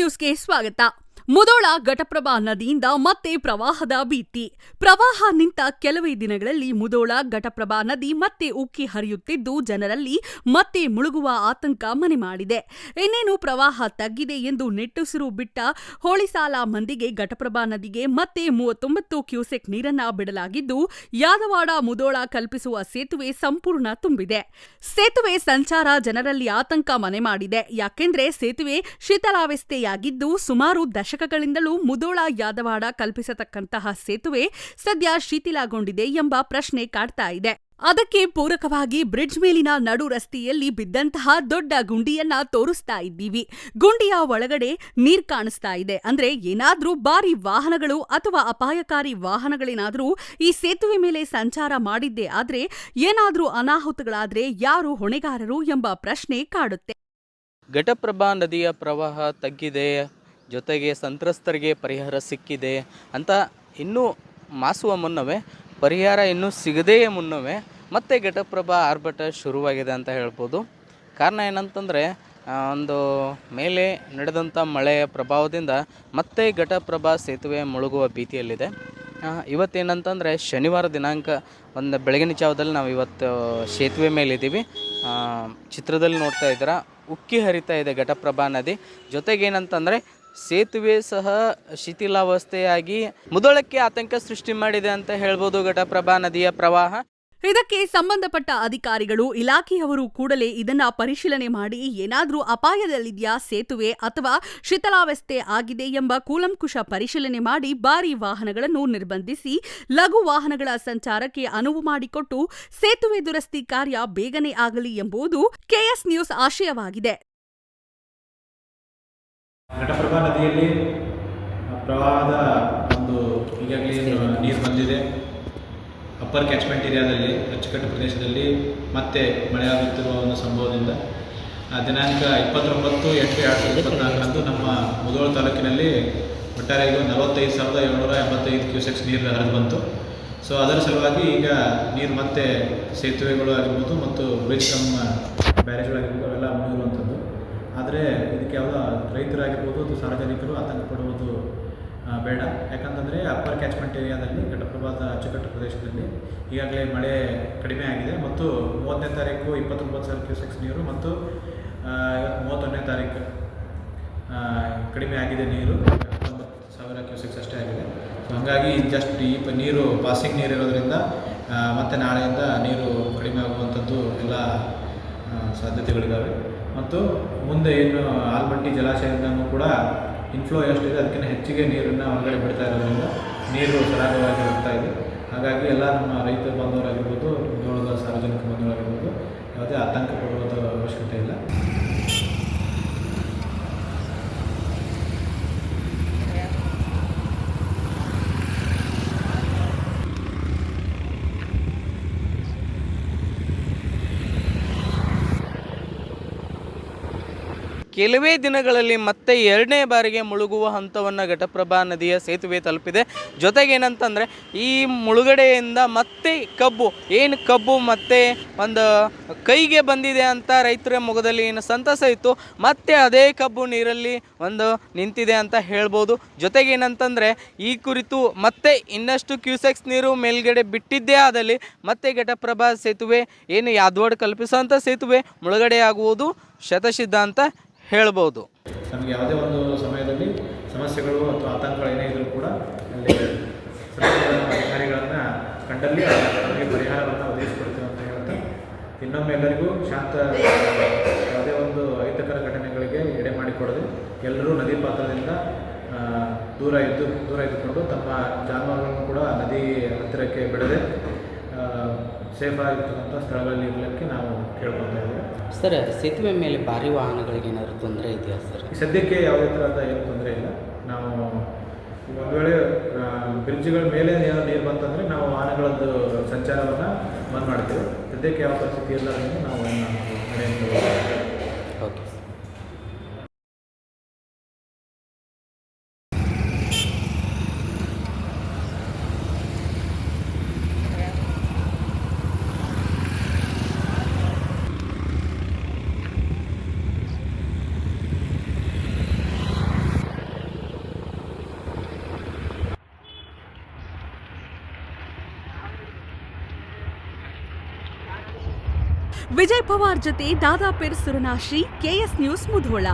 ನ್ಯೂಸ್ಗೆ ಸ್ವಾಗತ ಮುದೋಳ ಘಟಪ್ರಭಾ ನದಿಯಿಂದ ಮತ್ತೆ ಪ್ರವಾಹದ ಭೀತಿ. ಪ್ರವಾಹ ನಿಂತ ಕೆಲವೇ ದಿನಗಳಲ್ಲಿ ಮುದೋಳ ಘಟಪ್ರಭಾ ನದಿ ಮತ್ತೆ ಉಕ್ಕಿ ಹರಿಯುತ್ತಿದ್ದು, ಜನರಲ್ಲಿ ಮತ್ತೆ ಮುಳುಗುವ ಆತಂಕ ಮನೆ ಮಾಡಿದೆ. ಇನ್ನೇನು ಪ್ರವಾಹ ತಗ್ಗಿದೆ ಎಂದು ನೆಟ್ಟುಸಿರು ಬಿಟ್ಟ ಹೋಳಿಸಾಲ ಮಂದಿಗೆ ಘಟಪ್ರಭಾ ನದಿಗೆ ಮತ್ತೆ ಮೂವತ್ತೊಂಬತ್ತು ಕ್ಯೂಸೆಕ್ ನೀರನ್ನ ಬಿಡಲಾಗಿದ್ದು, ಯಾದವಾಡ ಮುದೋಳ ಕಲ್ಪಿಸುವ ಸೇತುವೆ ಸಂಪೂರ್ಣ ತುಂಬಿದೆ. ಸೇತುವೆ ಸಂಚಾರ ಜನರಲ್ಲಿ ಆತಂಕ ಮನೆ ಮಾಡಿದೆ. ಯಾಕೆಂದ್ರೆ ಸೇತುವೆ ಶೀತಲಾವಸ್ಥೆಯಾಗಿದ್ದು ಸುಮಾರು ದಶಕಗಳಿಂದಲೂ ಮುದೋಳ ಯಾದವಾಡ ಕಲ್ಪಿಸತಕ್ಕಂತಹ ಸೇತುವೆ ಸದ್ಯ ಶಿಥಿಲಗೊಂಡಿದೆ ಎಂಬ ಪ್ರಶ್ನೆ ಕಾಡ್ತಾ ಇದೆ. ಅದಕ್ಕೆ ಪೂರಕವಾಗಿ ಬ್ರಿಡ್ಜ್ ಮೇಲಿನ ನಡು ರಸ್ತೆಯಲ್ಲಿ ಬಿದ್ದಂತಹ ದೊಡ್ಡ ಗುಂಡಿಯನ್ನ ತೋರಿಸ್ತಾ ಇದ್ದೀವಿ. ಗುಂಡಿಯ ಒಳಗಡೆ ನೀರ್ ಕಾಣಿಸ್ತಾ ಇದೆ. ಅಂದ್ರೆ ಏನಾದ್ರೂ ಭಾರಿ ವಾಹನಗಳು ಅಥವಾ ಅಪಾಯಕಾರಿ ವಾಹನಗಳೇನಾದ್ರೂ ಈ ಸೇತುವೆ ಮೇಲೆ ಸಂಚಾರ ಮಾಡಿದ್ದೇ ಆದ್ರೆ ಏನಾದ್ರೂ ಅನಾಹುತಗಳಾದ್ರೆ ಯಾರು ಹೊಣೆಗಾರರು ಎಂಬ ಪ್ರಶ್ನೆ ಕಾಡುತ್ತೆ. ಘಟಪ್ರಭಾ ನದಿಯ ಪ್ರವಾಹ ತಗ್ಗಿದೆ. ಜೊತೆಗೆ ಸಂತ್ರಸ್ತರಿಗೆ ಪರಿಹಾರ ಸಿಕ್ಕಿದೆ ಅಂತ ಇನ್ನೂ ಮಾಸುವ ಮುನ್ನವೇ, ಪರಿಹಾರ ಇನ್ನೂ ಸಿಗದೆಯೇ ಮುನ್ನವೇ ಮತ್ತೆ ಘಟಪ್ರಭಾ ಆರ್ಭಟ ಶುರುವಾಗಿದೆ ಅಂತ ಹೇಳ್ಬೋದು. ಕಾರಣ ಏನಂತಂದರೆ ಒಂದು ಮೇಲೆ ನಡೆದಂಥ ಮಳೆಯ ಪ್ರಭಾವದಿಂದ ಮತ್ತೆ ಘಟಪ್ರಭಾ ಸೇತುವೆ ಮುಳುಗುವ ಭೀತಿಯಲ್ಲಿದೆ. ಇವತ್ತೇನಂತಂದರೆ, ಶನಿವಾರ ದಿನಾಂಕ ಒಂದು ಬೆಳಗಿನ ಜಾವದಲ್ಲಿ ನಾವು ಇವತ್ತು ಸೇತುವೆ ಮೇಲಿದ್ದೀವಿ. ಚಿತ್ರದಲ್ಲಿ ನೋಡ್ತಾ ಇದ್ದೀರಾ, ಉಕ್ಕಿ ಹರಿತಾ ಇದೆ ಘಟಪ್ರಭಾ ನದಿ. ಜೊತೆಗೆ ಏನಂತಂದರೆ ಸೇತುವೆ ಸಹ ಶಿಥಿಲಾವಸ್ಥೆಯಾಗಿ ಮುದೋಳಕ್ಕೆ ಆತಂಕ ಸೃಷ್ಟಿ ಮಾಡಿದೆ ಅಂತ ಹೇಳ್ಬೋದು ಘಟಪ್ರಭಾ ನದಿಯ ಪ್ರವಾಹ. ಇದಕ್ಕೆ ಸಂಬಂಧಪಟ್ಟ ಅಧಿಕಾರಿಗಳು, ಇಲಾಖೆಯವರು ಕೂಡಲೇ ಇದನ್ನ ಪರಿಶೀಲನೆ ಮಾಡಿ ಏನಾದರೂ ಅಪಾಯದಲ್ಲಿದೆಯಾ ಸೇತುವೆ ಅಥವಾ ಶಿಥಿಲಾವಸ್ಥೆ ಆಗಿದೆ ಎಂಬ ಕೂಲಂಕುಷ ಪರಿಶೀಲನೆ ಮಾಡಿ ಭಾರಿ ವಾಹನಗಳನ್ನು ನಿರ್ಬಂಧಿಸಿ ಲಘು ವಾಹನಗಳ ಸಂಚಾರಕ್ಕೆ ಅನುವು ಮಾಡಿಕೊಟ್ಟು ಸೇತುವೆ ದುರಸ್ತಿ ಕಾರ್ಯ ಬೇಗನೆ ಆಗಲಿ ಎಂಬುದು ಕೆಎಸ್ ನ್ಯೂಸ್ ಆಶಯವಾಗಿದೆ. ಘಟಪ್ರಭಾ ನದಿಯಲ್ಲಿ ಪ್ರವಾಹದ ಒಂದು ಈಗಾಗಲೇ ನೀರು ಬಂದಿದೆ. ಅಪ್ಪರ್ ಕ್ಯಾಚ್ಮೆಂಟ್ ಏರಿಯಾದಲ್ಲಿ ಅಚ್ಚುಕಟ್ಟು ಪ್ರದೇಶದಲ್ಲಿ ಮತ್ತೆ ಮಳೆಯಾಗುತ್ತಿರುವ ಒಂದು ಸಂಭವದಿಂದ ದಿನಾಂಕ ಇಪ್ಪತ್ತೊಂಬತ್ತು, ಎಂಟು, ಎರಡು ಸಾವಿರದ ಇಪ್ಪತ್ನಾಲ್ಕರಂದು ನಮ್ಮ ಮುಧೋಳ ತಾಲೂಕಿನಲ್ಲಿ ಒಟ್ಟಾರೆಯಾಗಿ ನಲವತ್ತೈದು ಸಾವಿರದ ಏಳ್ನೂರ ಎಂಬತ್ತೈದು ಕ್ಯೂಸೆಕ್ಸ್ ನೀರು ಹರಿದು ಬಂತು. ಸೊ ಅದರ ಸಲುವಾಗಿ ಈಗ ನೀರು ಮತ್ತೆ ಸೇತುವೆಗಳು ಆಗಿರ್ಬೋದು ಮತ್ತು ಬ್ರಿಡ್ಜ್ ನಮ್ಮ ಬ್ಯಾರೇಜ್ಗಳಾಗಿರ್ಬೋದು ಆದರೆ ಇದಕ್ಕೆ ಯಾವುದೋ ರೈತರಾಗಿರ್ಬೋದು ಅಥವಾ ಸಾರ್ವಜನಿಕರು ಆತಂಕ ಪಡುವುದು ಬೇಡ. ಯಾಕಂತಂದರೆ ಅಪ್ಪರ್ ಕ್ಯಾಚ್ಮೆಂಟ್ ಏರಿಯಾದಲ್ಲಿ ಘಟಪ್ರಭಾದ ಅಚ್ಚುಕಟ್ಟು ಪ್ರದೇಶದಲ್ಲಿ ಈಗಾಗಲೇ ಮಳೆ ಕಡಿಮೆ ಆಗಿದೆ. ಮತ್ತು ಮೂವತ್ತನೇ ತಾರೀಕು, ಇಪ್ಪತ್ತೊಂಬತ್ತು ಸಾವಿರ ಕ್ಯೂಸೆಕ್ಸ್ ನೀರು ಮತ್ತು ಮೂವತ್ತೊಂದನೇ ತಾರೀಕು ಕಡಿಮೆ ಆಗಿದೆ ನೀರು. ಹತ್ತೊಂಬತ್ತು ಸಾವಿರ ಕ್ಯೂಸೆಕ್ಸ್ ಅಷ್ಟೇ ಆಗಿದೆ. ಸೊ ಹಾಗಾಗಿ ಜಸ್ಟ್ ಈ ನೀರು ಪಾಸಿಂಗ್ ನೀರು ಇರೋದರಿಂದ ಮತ್ತೆ ನಾಳೆಯಿಂದ ನೀರು ಕಡಿಮೆ ಆಗುವಂಥದ್ದು ಎಲ್ಲ ಸಾಧ್ಯತೆಗಳಿದ್ದಾವೆ ಮತ್ತು ಮುಂದೆ ಏನು ಆಲ್ಮಟ್ಟಿ ಜಲಾಶಯದಿಂದನೂ ಕೂಡ ಇನ್ಫ್ಲೋ ಎಷ್ಟಿದೆ, ಅದಕ್ಕಿಂತ ಹೆಚ್ಚಿಗೆ ನೀರನ್ನು ಹೊರಗಡೆ ಬಿಡ್ತಾ ಇರೋದ್ರಿಂದ ನೀರು ಸರಾಗವಾಗಿ ಹೋಗ್ತಾ ಇದೆ. ಹಾಗಾಗಿ ಎಲ್ಲ ನಮ್ಮ ರೈತ ಬಾಂಧವರಾಗಿರ್ಬೋದು ಜೋಳದ ಸಾರ್ವಜನಿಕ ಬಂಧುವರಾಗಿರ್ಬೋದು ಯಾವುದೇ ಆತಂಕ ಕೆಲವೇ ದಿನಗಳಲ್ಲಿ ಮತ್ತೆ ಎರಡನೇ ಬಾರಿಗೆ ಮುಳುಗುವ ಹಂತವನ್ನು ಘಟಪ್ರಭಾ ನದಿಯ ಸೇತುವೆ ತಲುಪಿದೆ. ಜೊತೆಗೆ ಏನಂತಂದರೆ, ಈ ಮುಳುಗಡೆಯಿಂದ ಮತ್ತೆ ಕಬ್ಬು, ಏನು ಕಬ್ಬು ಮತ್ತೆ ಒಂದು ಕೈಗೆ ಬಂದಿದೆ ಅಂತ ರೈತರ ಮೊಗದಲ್ಲಿ ಏನು ಸಂತಸ ಇತ್ತು, ಮತ್ತೆ ಅದೇ ಕಬ್ಬು ನೀರಲ್ಲಿ ಒಂದು ನಿಂತಿದೆ ಅಂತ ಹೇಳ್ಬೋದು. ಜೊತೆಗೆ ಏನಂತಂದರೆ, ಈ ಕುರಿತು ಮತ್ತೆ ಇನ್ನಷ್ಟು ಕ್ಯೂಸೆಕ್ಸ್ ನೀರು ಮೇಲ್ಗಡೆ ಬಿಟ್ಟಿದ್ದೇ ಆದಲ್ಲಿ ಮತ್ತೆ ಘಟಪ್ರಭಾ ಸೇತುವೆ, ಏನು ಯಾದವಾಡ ಕಲ್ಪಿಸುವಂಥ ಸೇತುವೆ ಮುಳುಗಡೆ ಆಗುವುದು ಶತಸಿದ್ಧ ಅಂತ ಹೇಳ್ಬೋದು. ನಮಗೆ ಯಾವುದೇ ಒಂದು ಸಮಯದಲ್ಲಿ ಸಮಸ್ಯೆಗಳು ಅಥವಾ ಆತಂಕಗಳು ಏನೇ ಇದ್ರೂ ಕೂಡ ಅಲ್ಲಿ ಅಧಿಕಾರಿಗಳನ್ನು ಕಂಡಲ್ಲಿ ನಮಗೆ ಪರಿಹಾರವನ್ನು ಒದಗಿಸಿಕೊಡ್ತೀವಿ ಅಂತ ಹೇಳ್ತಾ ಇನ್ನೊಮ್ಮೆ ಎಲ್ಲರಿಗೂ ಶಾಂತ, ಯಾವುದೇ ಒಂದು ಅಹಿತಕರ ಘಟನೆಗಳಿಗೆ ಎಡೆ ಮಾಡಿಕೊಡದೆ ಎಲ್ಲರೂ ನದಿ ಪಾತ್ರದಿಂದ ದೂರ ಇದ್ದು, ದೂರ ಇದ್ದುಕೊಂಡು ತಮ್ಮ ಜಾನುವಾರುಗಳನ್ನು ಕೂಡ ನದಿ ಹತ್ತಿರಕ್ಕೆ ಬಿಡದೆ ಸೇಫ್ ಆಗಿರ್ತಕ್ಕಂಥ ಸ್ಥಳಗಳಲ್ಲಿ ಇರಲಿಕ್ಕೆ ನಾವು ಕೇಳ್ಕೊತಾ ಇದ್ದೇವೆ. ಸರ್ ಸೇತುವೆ ಮೇಲೆ ಭಾರಿ ವಾಹನಗಳಿಗೆ ಏನಾದರೂ ತೊಂದರೆ ಇದೆಯಾ ಸರ್? ಸದ್ಯಕ್ಕೆ ಯಾವುದೇ ಥರದ ಏನು ತೊಂದರೆ ಇಲ್ಲ. ನಾವು ಒಂದು ವೇಳೆ ಬ್ರಿಡ್ಜ್ಗಳ ಮೇಲೆ ಏನೋ ನೀರು ಬಂತಂದರೆ ನಾವು ವಾಹನಗಳದ್ದು ಸಂಚಾರವನ್ನು ಬಂದ್ ಮಾಡ್ತೀವಿ. ಸದ್ಯಕ್ಕೆ ಯಾವ ಪರಿಸ್ಥಿತಿ ಇಲ್ಲ ಅಂದರೆ ನಾವು ವಿಜಯ್ ಪವಾರ್ ಜೊತೆ ದಾದಾಪೀರ್ ಸುರನಾಶ್ರೀ ಕೆಎಸ್ ನ್ಯೂಸ್ ಮುಧೋಳ.